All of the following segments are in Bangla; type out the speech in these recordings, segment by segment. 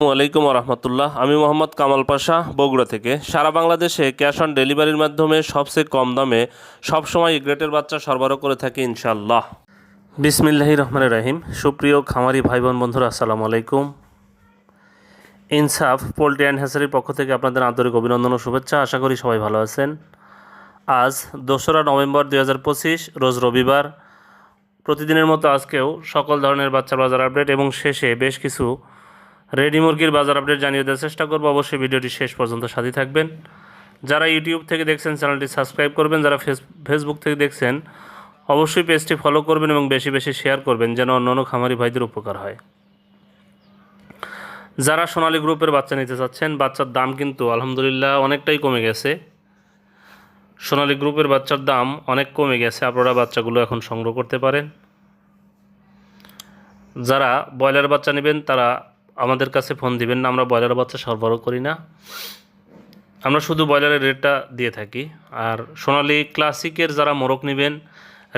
আলাইকুম রহমতুল্লাহ। আমি মোহাম্মদ কামাল পাশা, বগুড়া থেকে। সারা বাংলাদেশে ক্যাশ অন ডেলিভারির মাধ্যমে সবচেয়ে কম দামে সবসময় গ্রেটের বাচ্চা সরবরাহ করে থাকি ইনশাল্লাহ বিসমিল্লাহি রহমান রাহিম। সুপ্রিয় খামারি ভাই বোন বন্ধুরা, আসসালামু আলাইকুম। ইনসাফ, পোলট্রি অ্যান্ড হ্যাসারির পক্ষ থেকে আপনাদের আন্তরিক অভিনন্দন ও শুভেচ্ছা। আশা করি সবাই ভালো আছেন। আজ দোসরা নভেম্বর দুই হাজার পঁচিশ, রোজ রবিবার। প্রতিদিনের মতো আজকেও সকল ধরনের বাচ্চা বাজার আপডেট এবং শেষে বেশ কিছু রেডি মুরগির বাজার আপডেট জানিয়ে দেওয়ার চেষ্টা করব। অবশ্যই ভিডিওটি শেষ পর্যন্ত সাথে থাকবেন। যারা ইউটিউব থেকে দেখছেন, চ্যানেলটি সাবস্ক্রাইব করবেন। যারা ফেস ফেসবুক থেকে দেখছেন, অবশ্যই পেজটি ফলো করবেন এবং বেশি বেশি শেয়ার করবেন যেন অন্যান্য খামারি ভাইদের উপকার হয়। যারা সোনালী গ্রুপের বাচ্চা নিতে চাচ্ছেন, বাচ্চার দাম কিন্তু আলহামদুলিল্লাহ অনেকটাই কমে গেছে। সোনালী গ্রুপের বাচ্চার দাম অনেক কমে গেছে। আপনারা বাচ্চাগুলো এখন সংগ্রহ করতে পারেন। যারা ব্রয়লার বাচ্চা নেবেন, তারা আমাদের কাছে ফোন দিবেন না, আমরা ব্রয়লার বাচ্চা সরবরাহ করি না। আমরা শুধু ব্রয়লারের রেটটা দিয়ে থাকি। আর সোনালি ক্লাসিকের যারা মোরগ নেবেন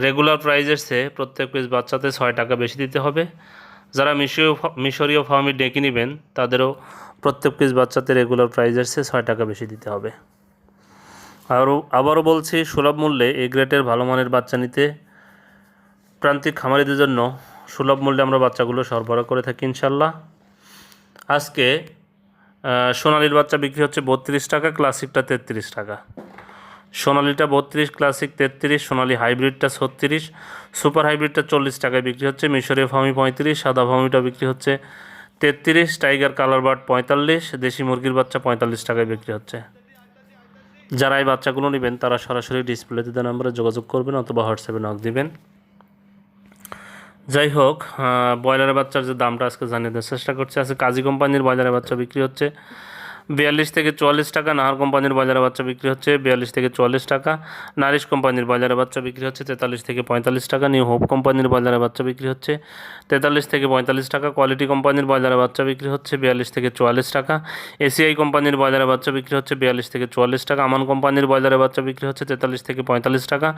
রেগুলার প্রাইজের চেয়ে প্রত্যেক পিস বাচ্চাতে ছয় টাকা বেশি দিতে হবে। যারা মিশরীয় মিশরীয় ফার্মি ডেকে নেবেন, তাদেরও প্রত্যেক পিস বাচ্চাতে রেগুলার প্রাইজের চেয়ে ছয় টাকা বেশি দিতে হবে। আরও, আবারও বলছি, সুলভ মূল্যে এই গ্রেটের ভালো মানের বাচ্চা নিতে প্রান্তিক খামারিদের জন্য সুলভ মূল্যে আমরা বাচ্চাগুলো সরবরাহ করে থাকি ইনশাল্লাহ। আজকে সোনালির বাচ্চা বিক্রি হচ্ছে বত্রিশ টাকা, ক্লাসিকটা তেত্রিশ টাকা। সোনালিটা বত্রিশ, ক্লাসিক তেত্রিশ, সোনালি হাইব্রিডটা ছত্রিশ, সুপার হাইব্রিডটা চল্লিশ টাকায় বিক্রি হচ্ছে, মিশরীয় ফার্মি পঁয়ত্রিশ, সাদা ফার্মিটা বিক্রি হচ্ছে তেত্রিশ, টাইগার কালার বার্ড পঁয়তাল্লিশ, দেশি মুরগির বাচ্চা পঁয়তাল্লিশ টাকায় বিক্রি হচ্ছে। যারা এই বাচ্চাগুলো নেবেন, তারা সরাসরি ডিসপ্লেতে দেওয়া নাম্বারে যোগাযোগ করবেন অথবা হোয়াটসঅ্যাপে নক দিবেন। যাই হোক ব্রয়লারের বাচ্চার যে দামটা আজকে জানিয়ে দেওয়ার চেষ্টা করছে। আজকে কাজী কোম্পানির ব্রয়লারের বাচ্চা বিক্রি হচ্ছে। বিয়াল্লিশ থেকে চুয়াল্লিশ টাকা, নাহার কোম্পানির বাজারে বাচ্চা বিক্রি হচ্ছে বিয়াল্লিশ থেকে চুয়াল্লিশ টাকা নারিশ কোম্পানির বাজারে বাচ্চা বিক্রি হচ্ছে তেতাল্লিশ থেকে পঁয়তাল্লিশ টাকা, নিউ হোপ কোম্পানির বাজারে বাচ্চা বিক্রি হচ্ছে তেতাল্লিশ থেকে পঁয়তাল্লিশ টাকা, কোয়ালিটি কোম্পানির বাজারে বাচ্চা বিক্রি হচ্ছে বিয়াল্লিশ থেকে চুয়াল্লিশ টাকা, এসিআই কোম্পানির বাজারে বাচ্চা বিক্রি হচ্ছে বিয়াল্লিশ থেকে চুয়াল্লিশ টাকা, আমান কোম্পানির বাজারে বাচ্চা বিক্রি হচ্ছে তেতাল্লিশ থেকে পঁয়তাল্লিশ টাকা,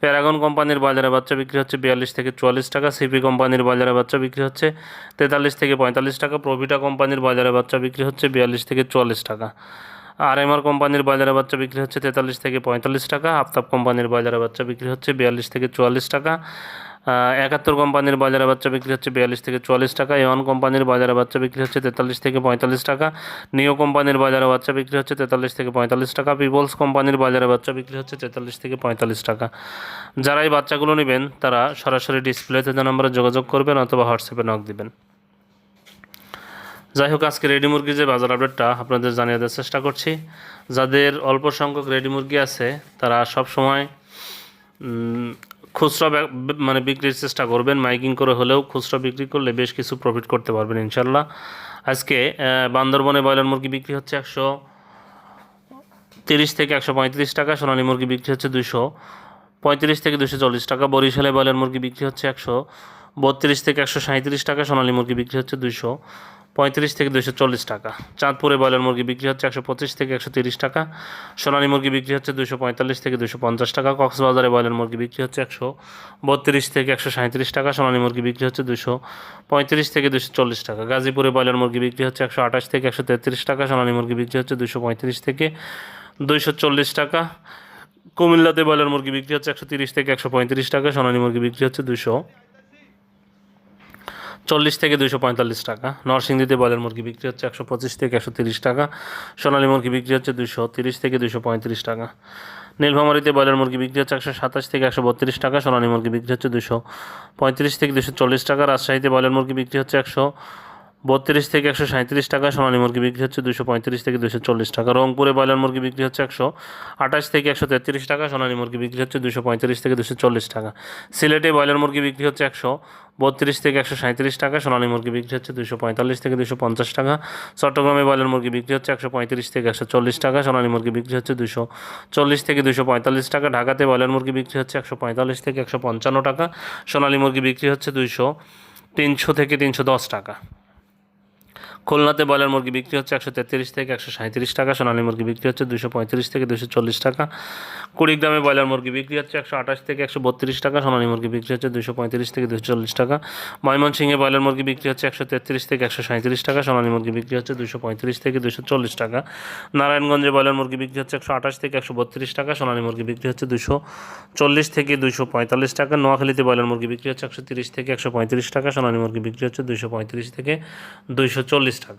প্যারাগন কোম্পানির বাজারে বাচ্চা বিক্রি হচ্ছে বিয়াল্লিশ থেকে চুয়াল্লিশ টাকা, সিপি কোম্পানির বাজারে বাচ্চা বিক্রি হচ্ছে তেতাল্লিশ থেকে পঁয়তাল্লিশ টাকা, প্রভিটা কোম্পানির বাজারে বাচ্চা বিক্রি হচ্ছে বিয়াল্লিশ থেকে চুয়াল্লিশ টাকা। আর এমআর কোম্পানির বাজারে বাচ্চা বিক্রি হচ্ছে তেতাল্লিশ থেকে পঁয়তাল্লিশ টাকা, আফতাব কোম্পানির বাজারে বাচ্চা বিক্রি হচ্ছে বিয়াল্লিশ থেকে চুয়াল্লিশ টাকা একাত্তর কোম্পানির বাজারে বাচ্চা বিক্রি হচ্ছে বিয়াল্লিশ থেকে চুয়াল্লিশ টাকা, এওয়ান কোম্পানির বাজারে বাচ্চা বিক্রি হচ্ছে তেতাল্লিশ থেকে পঁয়তাল্লিশ টাকা, নিও কোম্পানির বাজারে বাচ্চা বিক্রি হচ্ছে তেতাল্লিশ থেকে পঁয়তাল্লিশ টাকা, পিপলস কোম্পানির বাজারে বাচ্চা বিক্রি হচ্ছে তেতাল্লিশ থেকে পঁয়তাল্লিশ টাকা। যারা এই বাচ্চাগুলো নেবেন, তারা সরাসরি ডিসপ্লেতে নাম্বারে যোগাযোগ করবেন অথবা হোয়াটসঅ্যাপে নক দিবেন। যাই হোক, আজকে রেডি মুরগির যে বাজার আপডেটটা আপনাদের জানিয়ে দেওয়ার চেষ্টা করছি। যাদের অল্প সংখ্যক রেডি মুরগি আছে, তারা সব সময় খুচরা মানে বিক্রির চেষ্টা করবেন। মাইকিং করে হলেও খুচরা বিক্রি করলে বেশ কিছু প্রফিট করতে পারবেন ইনশাল্লাহ আজকে বান্দরবনে ব্রয়লার মুরগি বিক্রি হচ্ছে একশো তিরিশ থেকে একশো পঁয়ত্রিশ টাকা, সোনালী মুরগি বিক্রি হচ্ছে দুশো পঁয়ত্রিশ থেকে দুশো চল্লিশ টাকা, বরিশালে ব্রয়লার মুরগি বিক্রি হচ্ছে একশো বত্রিশ থেকে একশো সাঁত্রিশ টাকা, সোনালী মুরগি বিক্রি হচ্ছে দুশো পঁয়ত্রিশ থেকে দুশো চল্লিশ টাকা। চাঁদপুরে ব্রয়লার মুরগি বিক্রি হচ্ছে একশো পঁচিশ থেকে একশো তিরিশ টাকা। সোনালী মুরগি বিক্রি হচ্ছে দুশো পঁয়তাল্লিশ থেকে দুশো পঞ্চাশ টাকা। কক্সবাজারে ব্রয়লার মুরগি বিক্রি হচ্ছে একশো বত্রিশ থেকে একশো সাঁত্রিশ টাকা। সোনালী মুরগি বিক্রি হচ্ছে দুশো পঁয়ত্রিশ থেকে দুশো চল্লিশ টাকা। গাজীপুরে ব্রয়লার মুরগি বিক্রি হচ্ছে একশো আঠাশ থেকে একশো তেত্রিশ টাকা। সোনালী মুরগি বিক্রি হচ্ছে দুশো পঁয়ত্রিশ থেকে দুশো চল্লিশ টাকা। কুমিল্লাতে ব্রয়লার মুরগি বিক্রি হচ্ছে একশো তিরিশ থেকে একশো পঁয়ত্রিশ টাকা। সোনালী মুরগি বিক্রি হচ্ছে দুশো চল্লিশ থেকে দুশো পঁয়তাল্লিশ টাকা। নরসিংদীতে ব্রয়লার মুরগি বিক্রি হচ্ছে একশো পঁচিশ থেকে একশো তিরিশ টাকা। সোনালী মুরগি বিক্রি হচ্ছে দুশো তিরিশ থেকে দুশো পঁয়ত্রিশ টাকা। নীলফামারিতে ব্রয়লার মুরগি বিক্রি হচ্ছে একশো সাতাশ থেকে একশো বত্রিশ টাকা। সোনালী মুরগি বিক্রি হচ্ছে দুশো পঁয়ত্রিশ থেকে দুশো চল্লিশ টাকা। রাজশাহীতে ব্রয়লার মুরগি বিক্রি হচ্ছে একশো বত্রিশ থেকে একশো সাঁত্রিশ টাকা সোনালী মুরগি বিক্রি হচ্ছে দুশো পঁয়ত্রিশ থেকে দুশো চল্লিশ টাকা। রংপুরে ব্রয়লার মুরগি বিক্রি হচ্ছে একশো আঠাশ থেকে একশো তেত্রিশ টাকা সোনালী মুরগি বিক্রি হচ্ছে দুশো পঁয়ত্রিশ থেকে দুশো চল্লিশ টাকা। সিলেটে ব্রয়লার মুরগি বিক্রি হচ্ছে একশো বত্রিশ থেকে একশো সাঁত্রিশ টাকা সোনালী মুরগি বিক্রি হচ্ছে দুশো পঁয়তাল্লিশ থেকে দুশো পঞ্চাশ টাকা। চট্টগ্রামে ব্রয়লার মুরগি বিক্রি হচ্ছে একশো পঁয়ত্রিশ থেকে একশো চল্লিশ টাকা সোনালী মুরগি বিক্রি হচ্ছে দুশো চল্লিশ থেকে দুশো পঁয়তাল্লিশ টাকা। ঢাকাতে ব্রয়লার মুরগি বিক্রি হচ্ছে একশো পঁয়তাল্লিশ থেকে একশো পঞ্চান্ন টাকা। সোনালী মুরগি বিক্রি হচ্ছে দুশো তিনশো থেকে তিনশো দশ টাকা। খুলনাতে ব্রয়লার মুরগি বিক্রি হচ্ছে একশো তেত্রিশ থেকে একশো সাঁত্রিশ টাকা সোনালী মুরগি বিক্রি হচ্ছে দুশো পঁয়ত্রিশ থেকে দুশো চল্লিশ টাকা কুড়িগ্রামে ব্রয়লার মুরগি বিক্রি হচ্ছে একশো আঠাশ থেকে একশো বত্রিশ টাকা সোনালী মুরগি বিক্রি হচ্ছে দুশো পঁয়ত্রিশ থেকে দুশো চল্লিশ টাকা ময়মনসিংহে ব্রয়লার মুরগি বিক্রি হচ্ছে একশো তেত্রিশ থেকে একশো সাঁত্রিশ টাকা সোনালী মুরগি বিক্রি হচ্ছে দুশো পঁয়ত্রিশ থেকে দুশো চল্লিশ টাকা নারায়ণগঞ্জে ব্রয়লার মুরগি বিক্রি হচ্ছে একশো আঠাশ থেকে একশো বত্রিশ টাকা সোনালী মুরগি বিক্রি হচ্ছে দুশো চল্লিশ থেকে দুশো পঁয়তাল্লিশ টাকা নোয়াখালীতে ব্রয়লার মুরগি বিক্রি হচ্ছে একশো তিরিশ থেকে একশো পঁয়ত্রিশ টাকা সোনালী মুরগি বিক্রি হচ্ছে দুশো পঁয়ত্রিশ থেকে দুশো চল্লিশ চেষ্টা